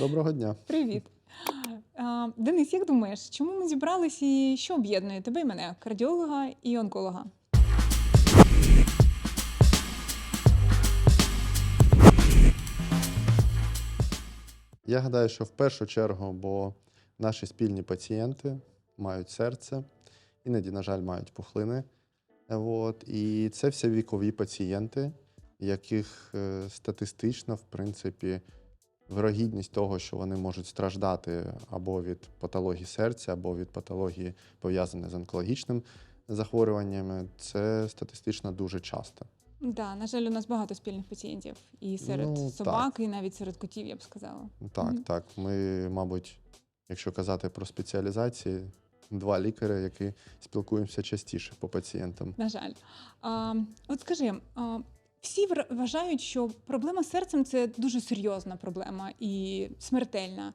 Доброго дня. Привіт. Денис, як думаєш, чому ми зібрались і що об'єднує тебе і мене, кардіолога і онколога? Я гадаю, що в першу чергу, бо наші спільні пацієнти мають серце, іноді, на жаль, мають пухлини. От. І це все вікові пацієнти, яких е, статистично, в принципі, вирогідність того, що вони можуть страждати або від патології серця, або від патології, пов'язаної з онкологічним захворюваннями, це статистично дуже часто. Да, на жаль, у нас багато спільних пацієнтів і серед Ну, собак, і навіть серед котів, я б сказала. Так, Мгм. так. Ми, мабуть, якщо казати про спеціалізації, два лікарі, які спілкуємося частіше по пацієнтам. На жаль. А, от скажи, а, всі вважають, що проблема з серцем це дуже серйозна проблема і смертельна.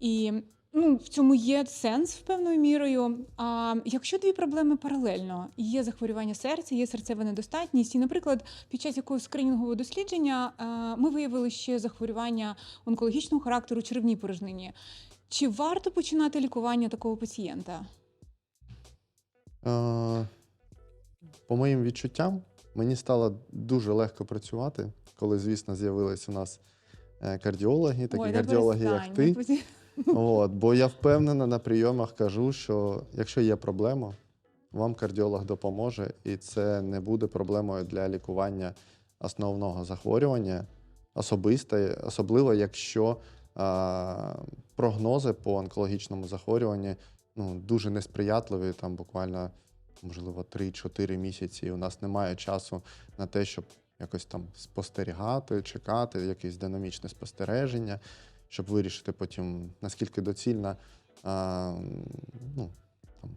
І ну, в цьому є сенс певною мірою. А якщо дві проблеми паралельно, є захворювання серця, є серцева недостатність, і, наприклад, під час якогось скринінгового дослідження ми виявили ще захворювання онкологічного характеру черевній порожнині. Чи варто починати лікування такого пацієнта? Е, по моїм відчуттям, мені стало дуже легко працювати, коли, звісно, з'явились у нас е, кардіологи, такі Ой, кардіологи, як ти. От, бо я впевнена на прийомах кажу, що якщо є проблема, вам кардіолог допоможе, і це не буде проблемою для лікування основного захворювання, особисто, особливо якщо а, прогнози по онкологічному захворюванні ну, дуже несприятливі, там буквально, можливо, 3-4 місяці. І у нас немає часу на те, щоб якось там спостерігати, чекати, якесь динамічне спостереження щоб вирішити потім, наскільки доцільно а, ну, там,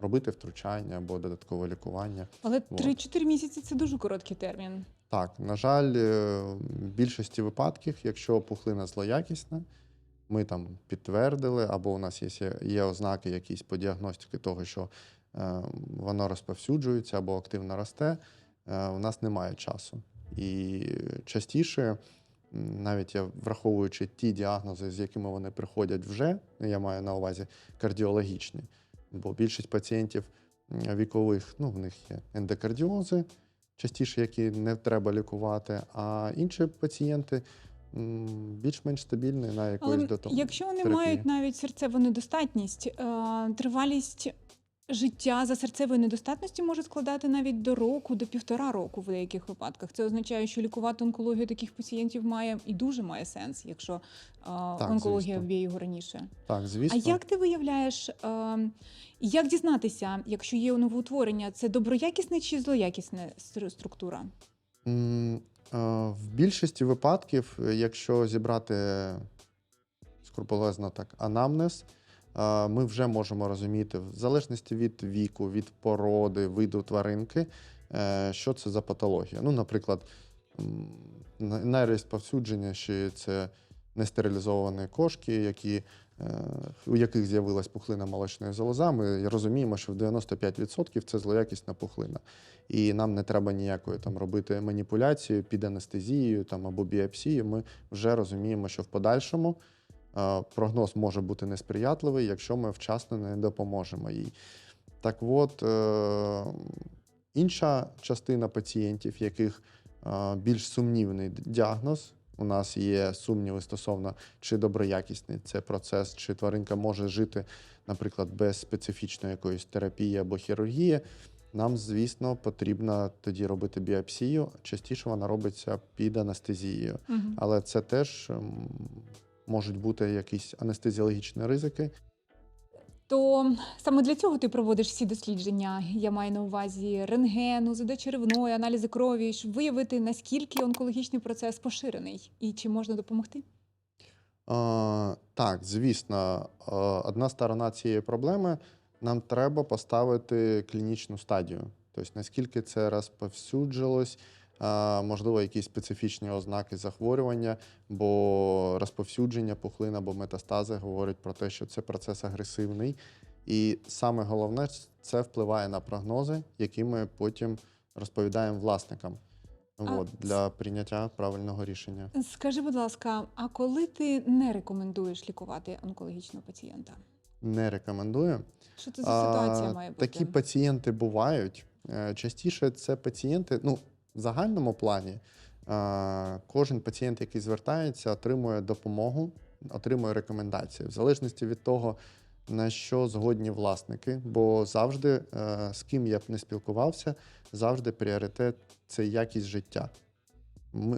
робити втручання або додаткове лікування. Але Вот. 3-4 місяці це дуже короткий термін. Так, на жаль, е, в більшості випадків, якщо пухлина злоякісна, ми там підтвердили, або у нас є, є ознаки якісь по діагностиці того, що воно розповсюджується або активно росте, е, у нас немає часу. І частіше, навіть я враховуючи ті діагнози, з якими вони приходять вже, я маю на увазі кардіологічні, бо більшість пацієнтів вікових, ну, в них є ендокардіози, частіше, які не треба лікувати, а інші пацієнти більш-менш стабільні на якоїсь до того. якщо вони терапії. мають навіть серцеву недостатність, е, тривалість життя за серцевою недостатністю може складати навіть до року, до півтора року в деяких випадках. Це означає, що лікувати онкологію таких пацієнтів має і дуже має сенс, якщо е, онкологія звісно. вб'є його раніше. Так, звісно. А як ти виявляєш, е, як дізнатися, якщо є новоутворення, це доброякісне чи злоякісне структура? Е, В більшості випадків, якщо зібрати скрупулезно так анамнез, ми вже можемо розуміти, в залежності від віку, від породи, виду тваринки, е, що це за патологія. Ну, наприклад, найрозповсюдженіші це нестерилізовані кошки, які, е, у яких з'явилась пухлина молочної залоза. Ми розуміємо, що в 95% це злоякісна пухлина. І нам не треба ніякої там робити маніпуляції під анестезією там, або біопсією. Ми вже розуміємо, що в подальшому прогноз може бути несприятливий, якщо ми вчасно не допоможемо їй. Так от, е, інша частина пацієнтів, яких е, більш сумнівний діагноз. У нас є сумніви стосовно, чи доброякісний це процес, чи тваринка може жити, наприклад, без специфічної якоїсь терапії або хірургії. Нам, звісно, потрібно тоді робити біопсію. Частіше вона робиться під анестезією, Мгм. але це теж можуть бути якісь анестезіологічні ризики. То саме для цього ти проводиш всі дослідження. Я маю на увазі рентген, УЗД черевної, аналізи крові, щоб виявити, наскільки онкологічний процес поширений і чи можна допомогти. Е, так, звісно, одна сторона цієї проблеми нам треба поставити клінічну стадію. Тобто, наскільки це розповсюджилось, можливо, якісь специфічні ознаки захворювання, бо розповсюдження пухлин або метастази говорять про те, що це процес агресивний. І саме головне, це впливає на прогнози, які ми потім розповідаємо власникам. А от, для прийняття правильного рішення. Скажи, будь ласка, а коли ти не рекомендуєш лікувати онкологічного пацієнта? Не рекомендую. Що це за ситуація А, має бути? Такі пацієнти бувають. Е, Частіше це пацієнти, ну, в загальному плані, е, кожен пацієнт, який звертається, отримує допомогу, отримує рекомендації, в залежності від того, на що згодні власники, бо завжди, е, з ким я б не спілкувався, завжди пріоритет це якість життя.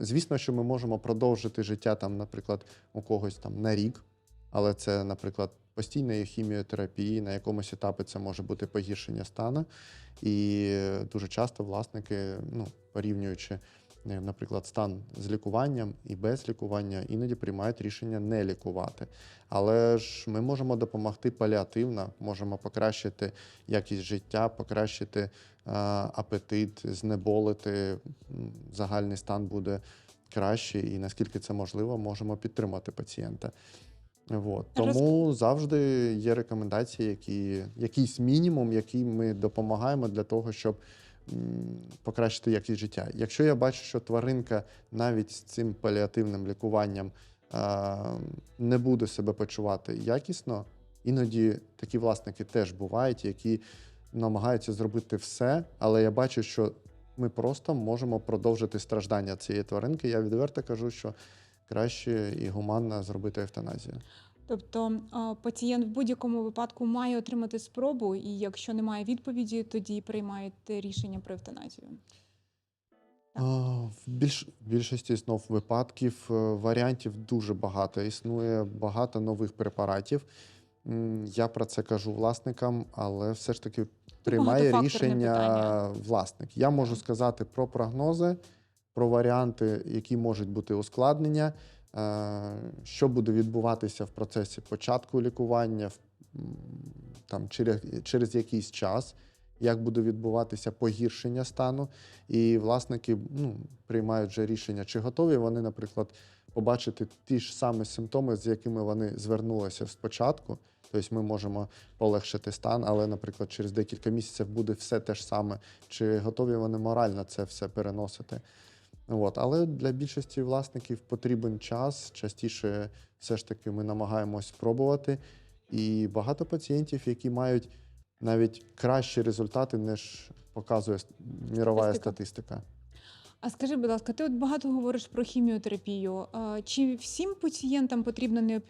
Звісно, що ми можемо продовжити життя там, наприклад, у когось там на рік, але це, наприклад, постійної хіміотерапії, на якомусь етапі це може бути погіршення стану. І дуже часто власники, ну, порівнюючи, е, наприклад, стан з лікуванням і без лікування, іноді приймають рішення не лікувати. Але ж ми можемо допомогти паліативно, можемо покращити якість життя, покращити е, апетит, знеболити, загальний стан буде кращий, і наскільки це можливо, можемо підтримати пацієнта. От. Розк- Тому завжди є рекомендації, які, якийсь мінімум, який ми допомагаємо для того, щоб м, покращити якість життя. Якщо я бачу, що тваринка навіть з цим паліативним лікуванням а, не буде себе почувати якісно, іноді такі власники теж бувають, які намагаються зробити все, але я бачу, що ми просто можемо продовжити страждання цієї тваринки. Я відверто кажу, що краще і гуманно зробити евтаназію. Тобто пацієнт в будь-якому випадку має отримати спробу, і якщо немає відповіді, тоді приймаєте рішення про евтаназію. Так. В більш, більшості знов випадків е, варіантів дуже багато. Існує багато нових препаратів. Я про це кажу власникам, але все ж таки приймає рішення питання. власник. Я можу сказати про прогнози, про варіанти, які можуть бути ускладнення, е, що буде відбуватися в процесі початку лікування, там, через, через якийсь час, як буде відбуватися погіршення стану. І власники ну, приймають вже рішення, чи готові вони, наприклад, побачити ті ж самі симптоми, з якими вони звернулися спочатку. Тобто ми можемо полегшити стан, але, наприклад, через декілька місяців буде все те ж саме. Чи готові вони морально це все переносити? От. Але для більшості власників потрібен час. Частіше все ж таки ми намагаємось спробувати. І багато пацієнтів, які мають навіть кращі результати, ніж показує мірова Статистика. А скажи, будь ласка, ти от багато говориш про хіміотерапію. Чи всім пацієнтам потрібна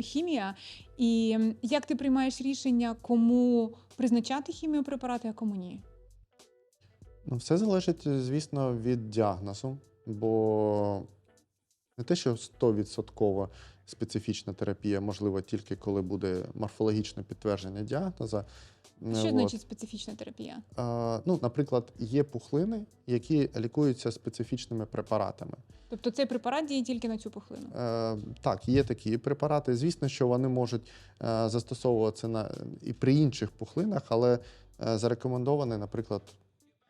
хімія? І як ти приймаєш рішення, кому призначати хіміопрепарати, а кому ні? Ну, все залежить, звісно, від діагнозу, бо не те, що 100% специфічна терапія можлива тільки коли буде морфологічне підтвердження діагноза. Що От. значить специфічна терапія? А, ну, наприклад, є пухлини, які лікуються специфічними препаратами. Тобто цей препарат діє тільки на цю пухлину. Е, так, є такі препарати. Звісно, що вони можуть е, застосовуватися на, і при інших пухлинах, але е, зарекомендовані, наприклад,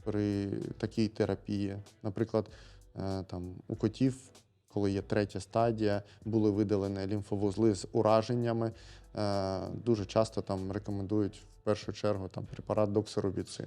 при такій терапії. Наприклад, е, там, у котів, коли є третя стадія, були видалені лімфовузли з ураженнями. Е, дуже часто там рекомендують в першу чергу там, препарат доксорубіцин.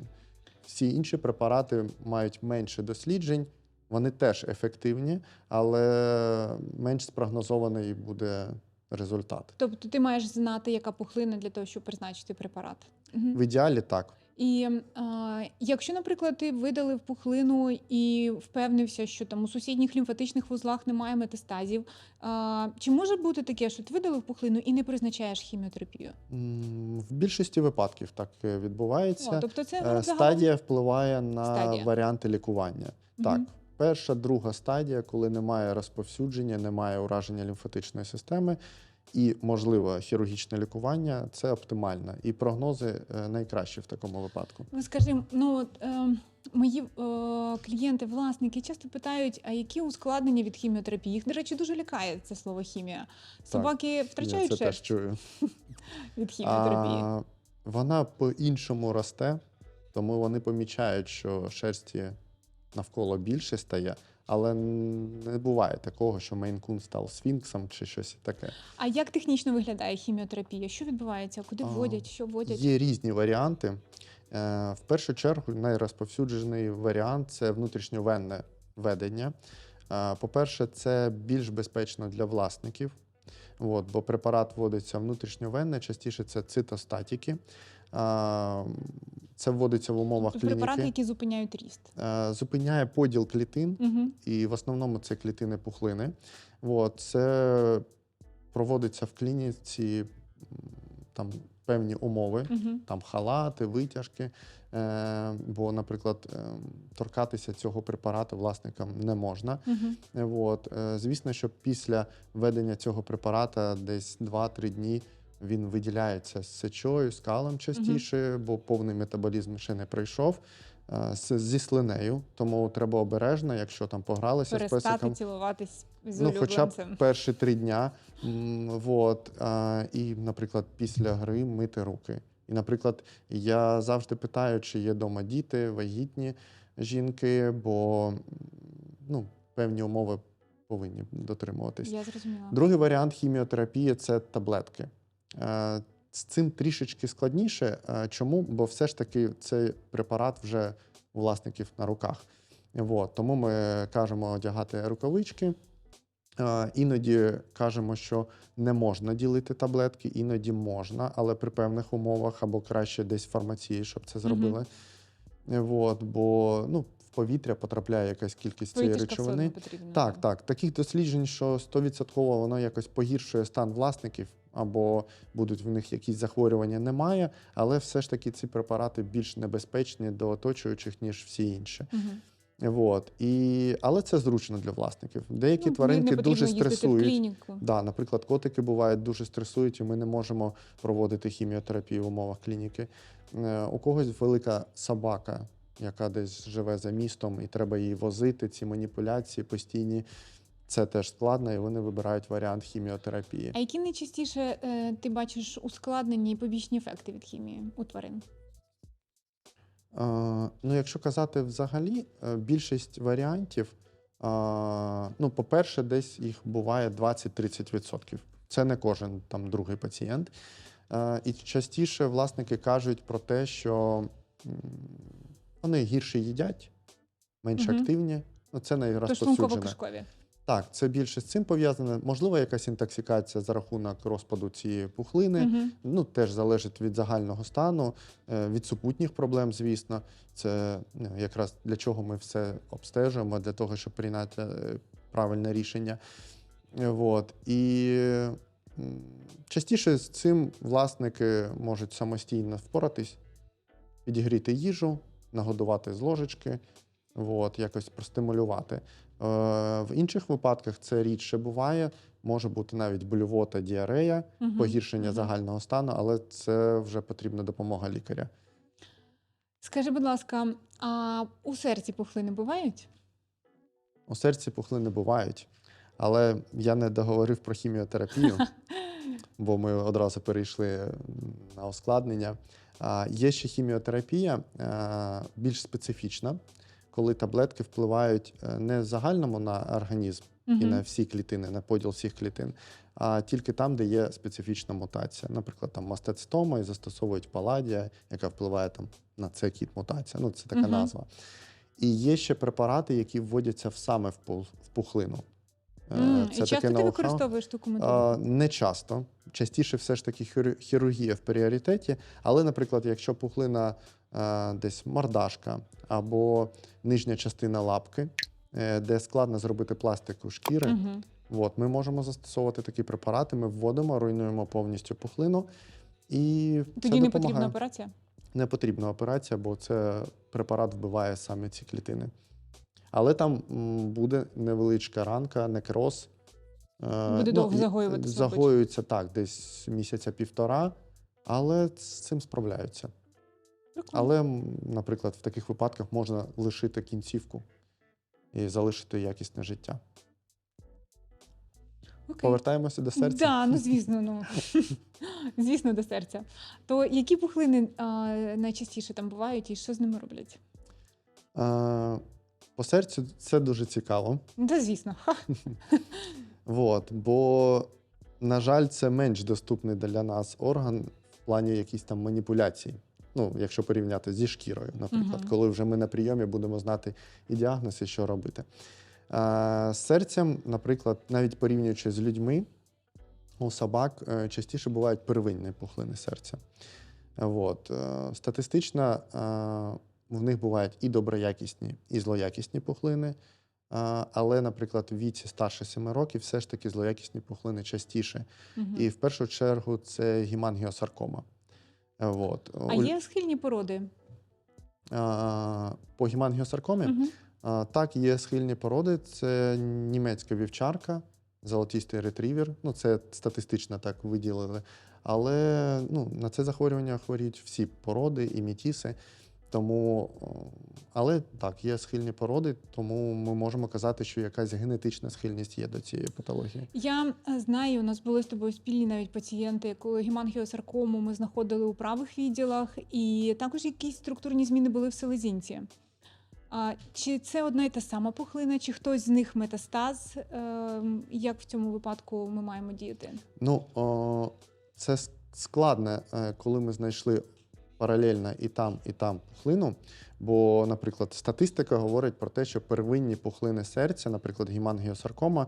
Всі інші препарати мають менше досліджень, вони теж ефективні, але менш спрогнозований буде результат. Тобто ти маєш знати, яка пухлина для того, щоб призначити препарат. В ідеалі так. І а, якщо, наприклад, ти видалив пухлину і впевнився, що там у сусідніх лімфатичних вузлах немає метастазів, а, чи може бути таке, що ти видалив пухлину і не призначаєш хіміотерапію? В більшості випадків так е, відбувається. О, тобто це Е, Стадія впливає на Стадія. варіанти лікування. Так, Мгм. перша, друга стадія, коли немає розповсюдження, немає ураження лімфатичної системи і, можливо, хірургічне лікування це оптимально. І прогнози е, найкращі в такому випадку. Ви скажи, ну е, мої е, клієнти, власники часто питають, а які ускладнення від хіміотерапії? Їх, до речі, дуже лякає це слово хімія. Собаки Я втрачають це теж чую. від хіміотерапії. А, вона по-іншому росте, тому вони помічають, що шерсті навколо більше стає, але не буває такого, що Мейн-кун став сфінксом чи щось таке. А як технічно виглядає хіміотерапія? Що відбувається? Куди вводять? Що вводять? Є різні варіанти. Е, В першу чергу найрозповсюджений варіант це внутрішньовенне ведення. Е, По-перше, це більш безпечно для власників, от, бо препарат вводиться внутрішньовенно, частіше це цитостатіки. Це вводиться в умовах Тобто препарати, які зупиняють ріст. Е, Зупиняє поділ клітин, Угу. і в основному це клітини пухлини. От, це проводиться в клініці там певні умови, Угу. там халати, витяжки. Е, бо, наприклад, е, торкатися цього препарату власникам не можна. Угу. От. Звісно, що після введення цього препарата десь 2-3 дні він виділяється з сечою, з калом частіше, бо повний метаболізм ще не пройшов. е, Зі слинею, тому треба обережно, якщо там погралися з Перестати песиком. цілуватись з Ну, хоча б перші три дня. Вот, а, і, наприклад, після гри мити руки. І, наприклад, я завжди питаю, чи є вдома діти, вагітні жінки, бо ну, певні умови повинні дотримуватись. Я зрозуміла. Другий варіант хіміотерапії це таблетки. Е, З цим трішечки складніше. Е, Чому? Бо все ж таки цей препарат вже у власників на руках. Вот. Тому ми кажемо одягати рукавички. Е, Іноді кажемо, що не можна ділити таблетки, іноді можна, але при певних умовах або краще десь в фармації, щоб це зробили. Е, Вот, бо ну, в повітря потрапляє якась кількість цієї речовини. Так, так. Таких досліджень, що 100% воно якось погіршує стан власників, або будуть в них якісь захворювання, немає. Але все ж таки ці препарати більш небезпечні до оточуючих, ніж всі інші. Угу. Вот. І... Але це зручно для власників. Деякі Ну, тваринки дуже стресують. Да, наприклад, котики бувають дуже стресують, і ми не можемо проводити хіміотерапію в умовах клініки. Е, У когось велика собака, яка десь живе за містом, і треба її возити, ці маніпуляції постійні. Це теж складно, і вони вибирають варіант хіміотерапії. А які найчастіше е, ти бачиш ускладнені і побічні ефекти від хімії у тварин? Е, ну, якщо казати взагалі, е, більшість варіантів, е, ну, по-перше, десь їх буває 20-30%. Це не кожен там другий пацієнт. Е, і частіше власники кажуть про те, що вони гірше їдять, менш Мгм. активні. Ну, це найрозповсюджене. Так, це більше з цим пов'язане. Можливо, якась інтоксикація за рахунок розпаду цієї пухлини. Угу. Ну, теж залежить від загального стану, е, від супутніх проблем, звісно. Це ну, якраз для чого ми все обстежуємо, для того, щоб прийняти е, правильне рішення. Е, Вот. І частіше з цим власники можуть самостійно впоратись, підігріти їжу, нагодувати з ложечки, вот, якось простимулювати. Е, В інших випадках це рідше буває. Може бути навіть блювота, діарея, Угу. погіршення загального стану, але це вже потрібна допомога лікаря. Скажи, будь ласка, а у серці пухлини бувають? У серці пухлини бувають, але я не договорив про хіміотерапію, бо ми одразу перейшли на ускладнення. Є ще хіміотерапія е, більш специфічна, коли таблетки впливають е, не в загальному на організм і на всі клітини, на поділ всіх клітин, а тільки там, де є специфічна мутація. Наприклад, там мастецтома і застосовують паладія, яка впливає там на це кіт мутація. Ну, це така Мгм. назва. І є ще препарати, які вводяться в саме в пухлину. М, це І часто таке ти використовуєш таку методу? Не часто. Частіше все ж таки хірургія в пріоритеті. Але, наприклад, якщо пухлина десь мордашка або нижня частина лапки, е, де складно зробити пластику шкіри, Угу. от, ми можемо застосовувати такі препарати, ми вводимо, руйнуємо повністю пухлину. І Тоді не потрібна операція? Не потрібна операція, бо це препарат вбиває саме ці клітини. Але там буде невеличка ранка, некроз. Е, Буде довго загоюватися. Загоюється так, десь місяця півтора, але з цим справляються. Але, наприклад, в таких випадках можна лишити кінцівку і залишити якісне життя. Окей. Повертаємося до серця. Да, ну звісно, ну звісно, до серця. То які пухлини а, найчастіше там бувають і що з ними роблять? Е, По серцю це дуже цікаво. Та звісно. Вот, бо, на жаль, це менш доступний для нас орган в плані якісь там маніпуляцій. Ну, якщо порівняти зі шкірою, наприклад, Мгм. коли вже ми на прийомі будемо знати і діагноз, і що робити. З серцем, наприклад, навіть порівнюючи з людьми, у собак е, частіше бувають первинні пухлини серця. От. е, Статистично е, в них бувають і доброякісні, і злоякісні пухлини. Але, наприклад, в віці старше 7 років все ж таки злоякісні пухлини частіше. Мгм. І в першу чергу це гемангіосаркома. Е, От. А є схильні породи? По гімангіосаркомі? Угу. так є схильні породи. Це німецька вівчарка, золотістий ретрівер. Ну, це статистично так виділили. Але ну, на це захворювання хворіють всі породи і мітіси. Тому, але так, є схильні породи, тому ми можемо казати, що якась генетична схильність є до цієї патології. Я е, знаю, у нас були з тобою спільні навіть пацієнти, коли гемангіосаркому ми знаходили у правих відділах, і також якісь структурні зміни були в селезінці. А, чи це одна і та сама пухлина, чи хтось з них метастаз? Ем, Як в цьому випадку ми маємо діяти? Ну, о, це с- складно, е, коли ми знайшли паралельно і там, і там пухлину. Бо, наприклад, статистика говорить про те, що первинні пухлини серця, наприклад, гемангіосаркома,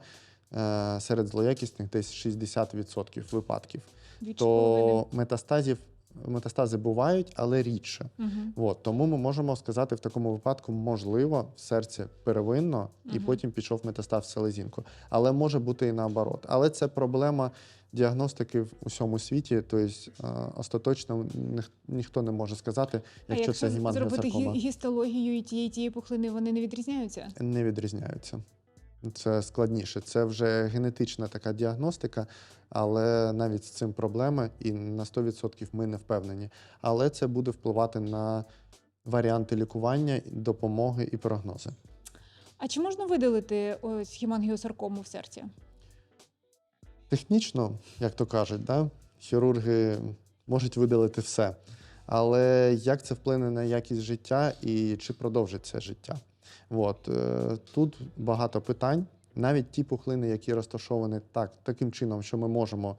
е, серед злоякісних десь 60% випадків. Дві То метастазів, метастази бувають, але рідше. Угу. От, тому ми можемо сказати в такому випадку, можливо, серце первинно, і потім пішов метастаз в селезінку. Але може бути і наоборот. Але це проблема діагностики в усьому світі. Тобто е, остаточно ніх- ніхто не може сказати, якщо якщо це з- зробити гемангіосаркома. гістологію і тієї тієї пухлини, вони не відрізняються? Не відрізняються. Це складніше. Це вже генетична така діагностика, але навіть з цим проблеми, і на 100% ми не впевнені. Але це буде впливати на варіанти лікування, допомоги і прогнози. А чи можна видалити ось гемангіосаркому в серці? Технічно, як то кажуть, да, хірурги можуть видалити все. Але як це вплине на якість життя і чи продовжить це життя? От, е, тут багато питань. Навіть ті пухлини, які розташовані так, таким чином, що ми можемо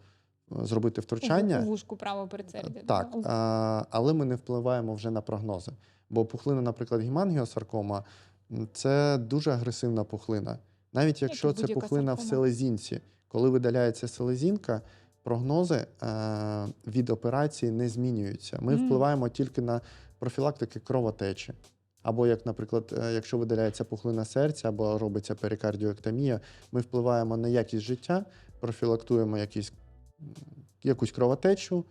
е, зробити втручання, У вушку право передсердя. так? А, але ми не впливаємо вже на прогнози. Бо пухлина, наприклад, гемангіосаркома м, це дуже агресивна пухлина. Навіть якщо це пухлина в селезінці, коли видаляється селезінка, прогнози е, від операції не змінюються. Ми Мгм. впливаємо тільки на профілактики кровотечі. Або, як, наприклад, е, якщо видаляється пухлина серця або робиться перикардіоектомія, ми впливаємо на якість життя, профілактуємо якісь, якусь кровотечу,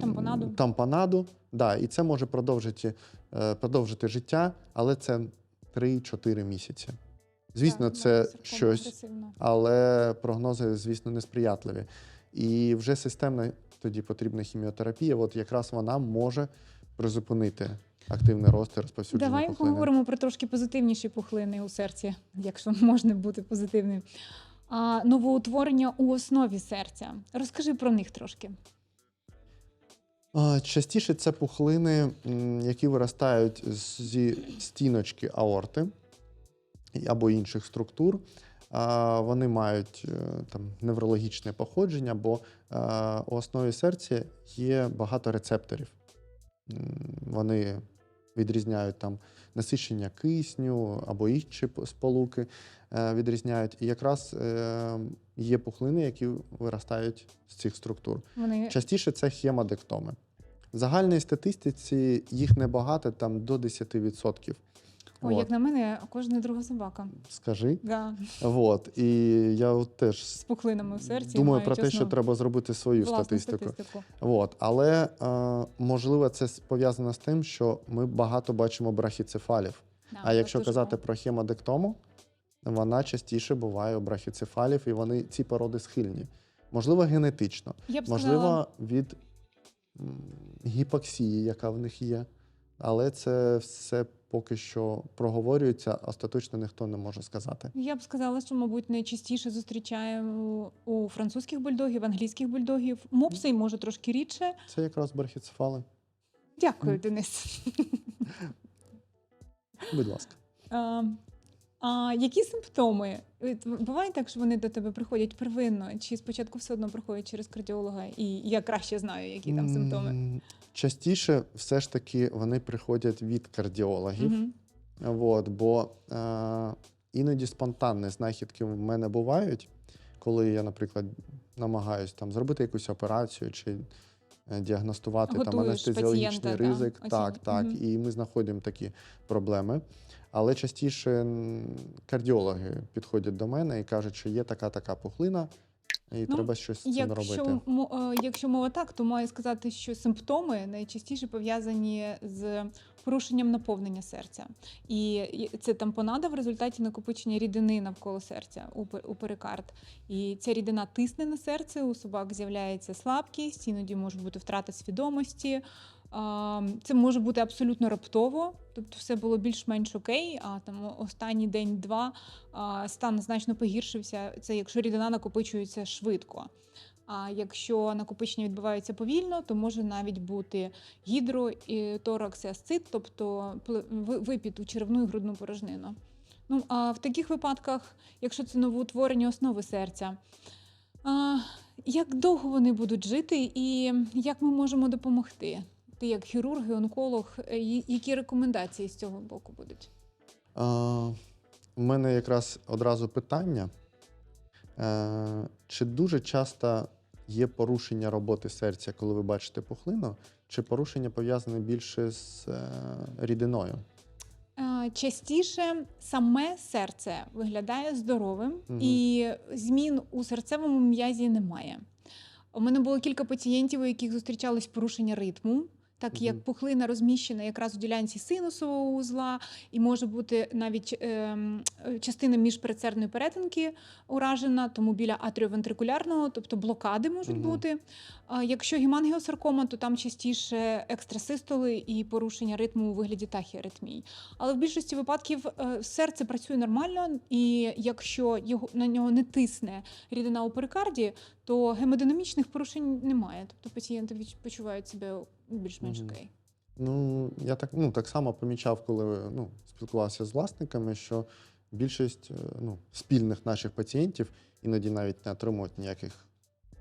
Тампонаду. тампонаду. Да, і це може продовжити, е, продовжити життя, але це 3-4 місяці. Звісно, це щось, але прогнози, звісно, несприятливі. І вже системна тоді потрібна хіміотерапія. От якраз вона може призупинити активний рост і розповсюдження Давай пухлини. поговоримо про трошки позитивніші пухлини у серці, якщо можна бути позитивним. А, новоутворення у основі серця. Розкажи про них трошки. Частіше це пухлини, які виростають зі стіночки аорти або інших структур. Вони мають е, там неврологічне походження, бо е, у основі серця є багато рецепторів. Вони відрізняють там насичення кисню або інші сполуки е, відрізняють. І якраз є пухлини, які виростають з цих структур. Вони Частіше це хемодектоми. В загальній статистиці їх небагато, там до 10%. О, От, як на мене, кожна друга собака. Скажи. Да, От. І я от теж з пухлинами в серці. думаю про те, що треба зробити свою власну статистику. статистику. От. Але е, можливо, це пов'язано з тим, що ми багато бачимо брахіцефалів. Да, А якщо дуже казати про хемодектому, вона частіше буває у брахіцефалів, і вони ці породи схильні. Можливо, генетично. Я б Можливо, сказала, від м, гіпоксії, яка в них є. Але це все поки що проговорюється, остаточно ніхто не може сказати. я б сказала, що, мабуть, найчастіше зустрічаємо у французьких бульдогів, англійських бульдогів. Мопси, може, трошки рідше. Це якраз брахіцефали. Дякую, Денис. Будь ласка. А, А які симптоми? Буває так, що вони до тебе приходять первинно, чи спочатку все одно приходять через кардіолога, і я краще знаю, які там симптоми. Частіше все ж таки вони приходять від кардіологів. Мгм. От, бо е, іноді спонтанні знахідки в мене бувають, коли я, наприклад, намагаюся там зробити якусь операцію чи е, діагностувати там анестезіологічний пацієнта, ризик. оцінюєш. Так, так. Мгм. І ми знаходимо такі проблеми. Але частіше кардіологи підходять до мене і кажуть, що є така така пухлина, і Ну, треба щось з цим Якщо, робити. якщо мова так, то маю сказати, що симптоми найчастіше пов'язані з порушенням наповнення серця. І це тампонада в результаті накопичення рідини навколо серця у перикард. І ця рідина тисне на серце, у собак з'являється слабкість, іноді може бути втрата свідомості. Це може бути абсолютно раптово, тобто все було більш-менш окей, а там останній день-два стан значно погіршився. Це якщо рідина накопичується швидко. А якщо накопичення відбувається повільно, то може навіть бути гідротораксіасцит, тобто пле- ви- випід у черевну і грудну порожнину. Ну, а в таких випадках, якщо це новоутворення основи серця, як довго вони будуть жити і як ми можемо допомогти? Ти як хірург і онколог, е, які рекомендації з цього боку будуть? У мене якраз одразу питання. Е, Чи дуже часто є порушення роботи серця, коли ви бачите пухлину, чи порушення пов'язане більше з е, рідиною? Частіше саме серце виглядає здоровим, Мгм. і змін у серцевому м'язі немає. У мене було кілька пацієнтів, у яких зустрічались порушення ритму. Так як пухлина розміщена якраз у ділянці синусового узла, і може бути навіть е, частина міжпередсердної перетинки уражена, тому біля атріовентрикулярного, тобто блокади можуть бути. А якщо гемангіосаркома, то там частіше екстрасистоли і порушення ритму у вигляді тахіаритмій. Але в більшості випадків е, серце працює нормально, і якщо його на нього не тисне рідина у перикарді, то гемодинамічних порушень немає. Тобто пацієнти почувають себе більш-менш окей. Ну, я так, ну, так само помічав, коли ну, спілкувався з власниками, що більшість е, ну, спільних наших пацієнтів іноді навіть не отримують ніяких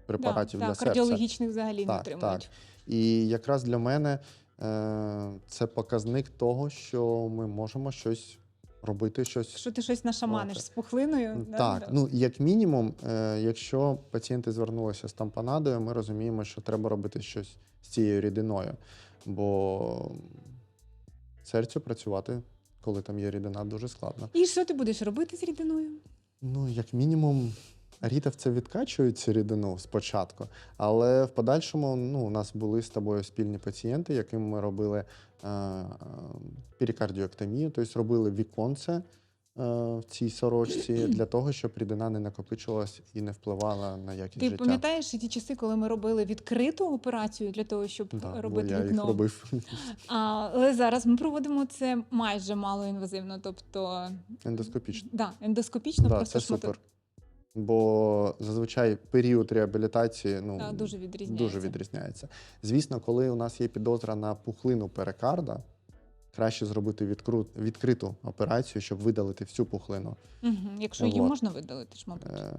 препаратів да, для да, серця. кардіологічних взагалі не Так. І якраз для мене е, це показник того, що ми можемо щось робити, щось. Що ти щось нашаманиш з пухлиною, Так, да. ну як мінімум, е, якщо пацієнти звернулися з тампонадою, ми розуміємо, що треба робити щось з цією рідиною, бо серцю працювати, коли там є рідина, дуже складно. І що ти будеш робити з рідиною? Ну, як мінімум, рітовці відкачують цю рідину спочатку, але в подальшому ну, у нас були з тобою спільні пацієнти, яким ми робили е, е, перикардіоктомію, тобто робили віконце е, в цій сорочці для того, щоб рідина не накопичувалась і не впливала на якість Ти життя. пам'ятаєш ті часи, коли ми робили відкриту операцію для того, щоб Да, бо робити я їх вікно? робив А, але зараз ми проводимо це майже малоінвазивно, тобто ендоскопічно. да, ендоскопічно, Да, просто це супер. Бо зазвичай період реабілітації ну, Да, дуже відрізняється. дуже відрізняється. Звісно, коли у нас є підозра на пухлину перикарда, краще зробити відкру... відкриту операцію, щоб видалити всю пухлину. Угу. Якщо її Вот. можна видалити ж, мабуть. Е,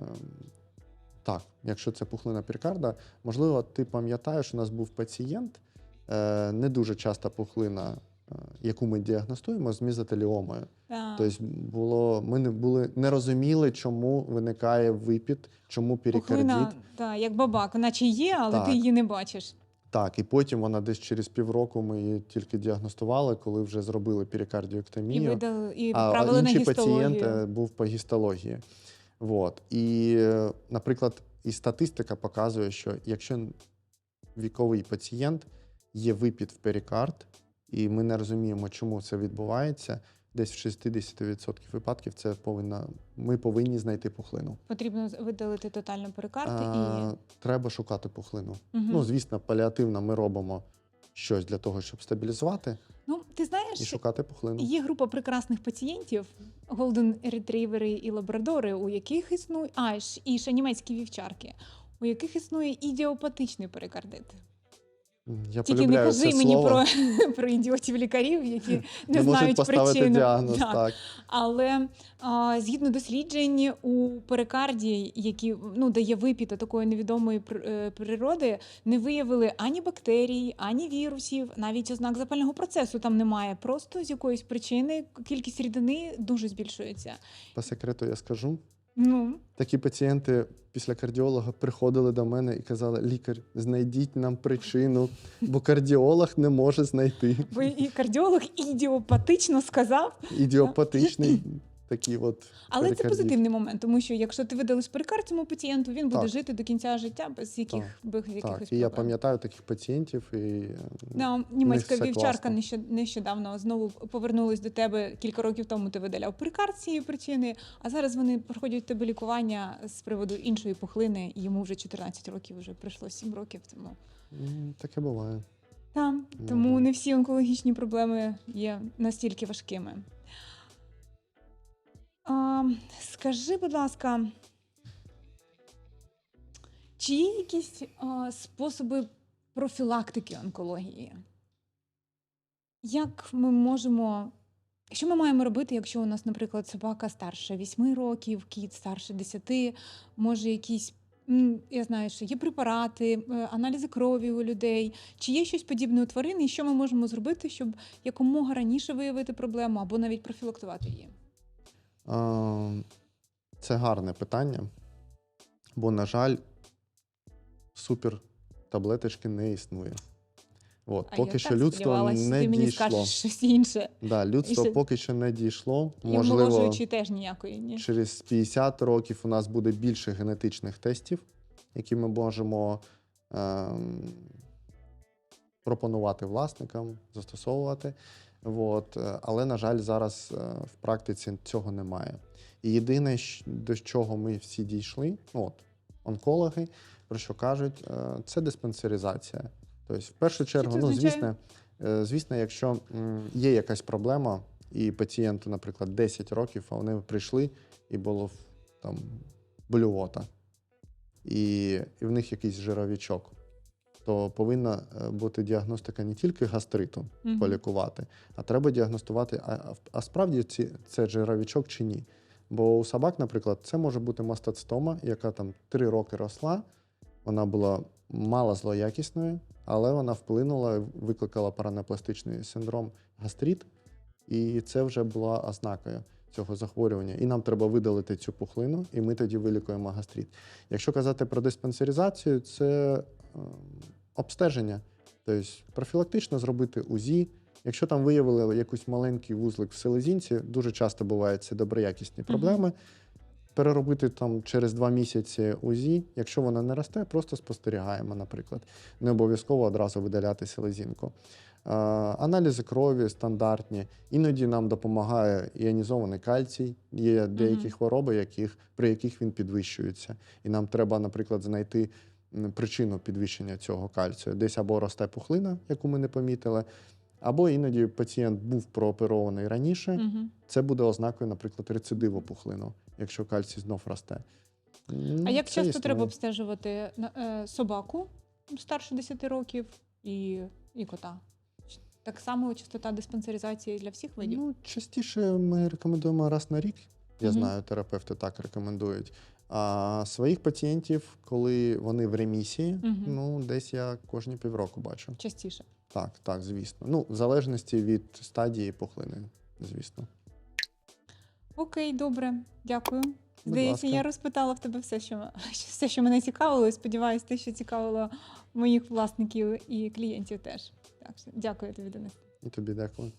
так, якщо це пухлина перикарда, можливо, ти пам'ятаєш, у нас був пацієнт, е, не дуже часто пухлина, яку ми діагностуємо з мізотеліомою. Тобто було, ми не були не розуміли, чому виникає випід, чому перикардит. Пухлина, да, як бабак, наче є, але Так. ти її не бачиш. Так, і потім вона десь через півроку ми її тільки діагностували, коли вже зробили І перикардіоктомію. видали, і а на інший пацієнт е, був по гістології. Вот. І, е, наприклад, і статистика показує, що якщо віковий пацієнт є випід в перикард, і ми не розуміємо, чому це відбувається, десь в 60% випадків це повинна, ми повинні знайти пухлину. Потрібно видалити тотально перикарди А, Треба шукати пухлину. і. Мгм. Ну, звісно, паліативно ми робимо щось для того, щоб стабілізувати ну, ти знаєш, і шукати пухлину. Є група прекрасних пацієнтів, голден ретрівери і лабрадори, у яких існує а, і ще німецькі вівчарки, у яких існує ідіопатичний перикардит. Я Тільки не кажи це мені слово. про, про ідіотів лікарів, які не, не знають причину. діагноз. Так. Так. Але а, згідно досліджень у перикардії, які ну дає випіта такої невідомої е, природи, не виявили ані бактерій, ані вірусів, навіть ознак запального процесу там немає. Просто з якоїсь причини кількість рідини дуже збільшується. По секрету я скажу. Ну. Такі пацієнти після кардіолога приходили до мене і казали: лікар, знайдіть нам причину, бо кардіолог не може знайти. бо і кардіолог ідіопатично сказав, Ідіопатичний такий от. але це позитивний момент, тому що якщо ти видалиш перикард цьому пацієнту, він буде Так. жити до кінця життя без яких без якихось Так, і я пам'ятаю таких пацієнтів. І... Да, німецька вівчарка класно. нещодавно знову повернулась до тебе кілька років тому. Ти видаляв перикард з цієї причини, а зараз вони проходять тебе лікування з приводу іншої пухлини. Йому вже 14 років, вже пройшло 7 років. Тому Таке буває. там Ну, тому не всі онкологічні проблеми є настільки важкими. А, скажи, будь ласка, чи є якісь а, способи профілактики онкології? Як ми можемо. Що ми маємо робити, якщо у нас, наприклад, собака старше 8 років, кіт старше 10, може якісь. Я знаю, що є препарати, е, аналізи крові у людей. Чи є щось подібне у тварини, і що ми можемо зробити, щоб якомога раніше виявити проблему або навіть профілактувати її? Це гарне питання, бо, на жаль, супер таблеточки не існує. От, А поки я що так людство не ти мені дійшло. скажеш щось інше. Да, людство ще- поки що не дійшло. І Можливо, теж ніякої. Ні. через 50 років у нас буде більше генетичних тестів, які ми можемо ем, пропонувати власникам, застосовувати. От. е, Але, на жаль, зараз е, в практиці цього немає. І єдине, до чого ми всі дійшли, ну, от, онкологи, про що кажуть, е, це диспансеризація. Тобто, в першу чергу, ну, звісно, звісно, якщо є якась проблема, і пацієнту, наприклад, 10 років, а вони прийшли і було там блювота, і, і в них якийсь жировічок, то повинна е, бути діагностика не тільки гастриту Мгм. полікувати, а треба діагностувати, а, а, справді ці, це жировічок чи ні. Бо у собак, наприклад, це може бути мастацтома, яка там 3 роки росла, вона була мало злоякісною, але вона вплинула, викликала паранопластичний синдром гастрит, і це вже була ознакою цього захворювання. І нам треба видалити цю пухлину, і ми тоді вилікуємо гастрит. Якщо казати про диспансеризацію, це обстеження. Тобто профілактично зробити УЗІ. Якщо там виявили якийсь маленький вузлик в селезінці, дуже часто бувають це доброякісні проблеми. Переробити там через два місяці УЗІ. Якщо вона не росте, просто спостерігаємо, наприклад. Не обов'язково одразу видаляти селезінку. Е, Аналізи крові стандартні. Іноді нам допомагає іонізований кальцій. Є деякі хвороби, яких, при яких він підвищується. І нам треба, наприклад, знайти причину підвищення цього кальцію. Десь або росте пухлина, яку ми не помітили, або іноді пацієнт був прооперований раніше. Мгм. Це буде ознакою, наприклад, рецидиву пухлину, якщо кальцій знов росте. Ну, А як часто існує. треба обстежувати е, собаку старше 10 років і, і кота? Так само частота диспансеризації для всіх видів? Ну, частіше ми рекомендуємо раз на рік. Я Мгм. знаю, терапевти так рекомендують. А своїх пацієнтів, коли вони в ремісії, Мгм. ну десь я кожні півроку бачу. Частіше. Так, так, звісно. Ну, в залежності від стадії пухлини, звісно. Окей, добре, дякую. Здається, я розпитала в тебе все, що, все, що мене цікавило, і сподіваюся, те, що цікавило моїх власників і клієнтів теж. Так що дякую тобі, Денис. І тобі дякую.